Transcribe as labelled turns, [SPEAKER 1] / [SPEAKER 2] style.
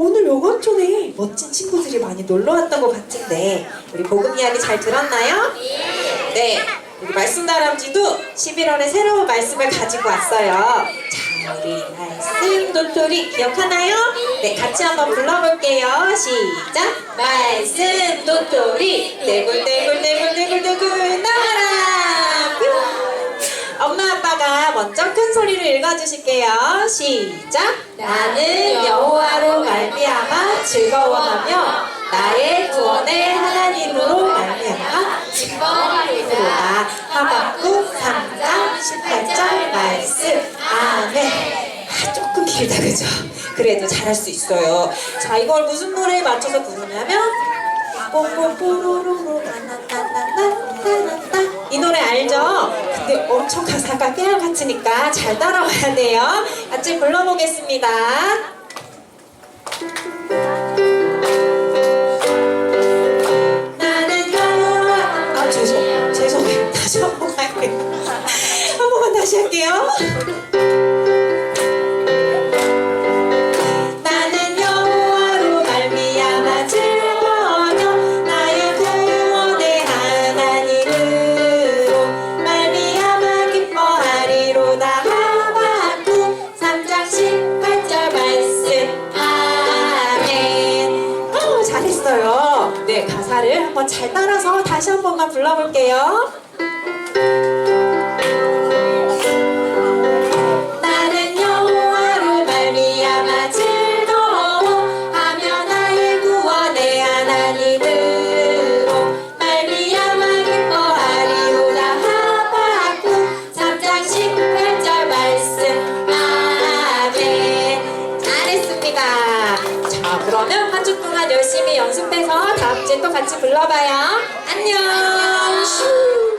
[SPEAKER 1] 오늘 요건촌에 멋진 친구들이 많이 놀러 왔던 것 같은데 우리 복음 이야기 잘 들었나요? 네. 우리 말씀 다람쥐도 11월에 새로운 말씀을 가지고 왔어요. 자, 우리 말씀 도토리 기억하나요? 네, 같이 한번 불러볼게요. 시작. 말씀 도토리 떼굴 엄마 아빠가 먼저 큰 소리로 읽어주실게요. 시작. 나는 여호와로 말미암아 즐거워하며 나의 구원의 하나님으로 말미암아 기뻐하리로다. 하박국 3장 18절 말씀. 아멘. 아, 조금 길다 그죠? 그래도 잘할 수 있어요. 자 이걸 무슨 노래에 맞춰서 부르냐면 뽀뽀뽀로로로 나나나나나나나 이 노래 알죠? 근데 엄청 가사가 깨알 같으니까 잘 따라와야 돼요. 같이 불러보겠습니다. 나는 여호와 아 죄송 죄송해요 다시 한번 할게요 한 번만 다시 할게요 잘했어요. 네 가사를 한번 잘 따라서 다시 한 번만 불러볼게요 좋습니다. 자, 그러면 한 주 동안 열심히 연습해서 다음 주에 또 같이 불러봐요. 안녕. 안녕.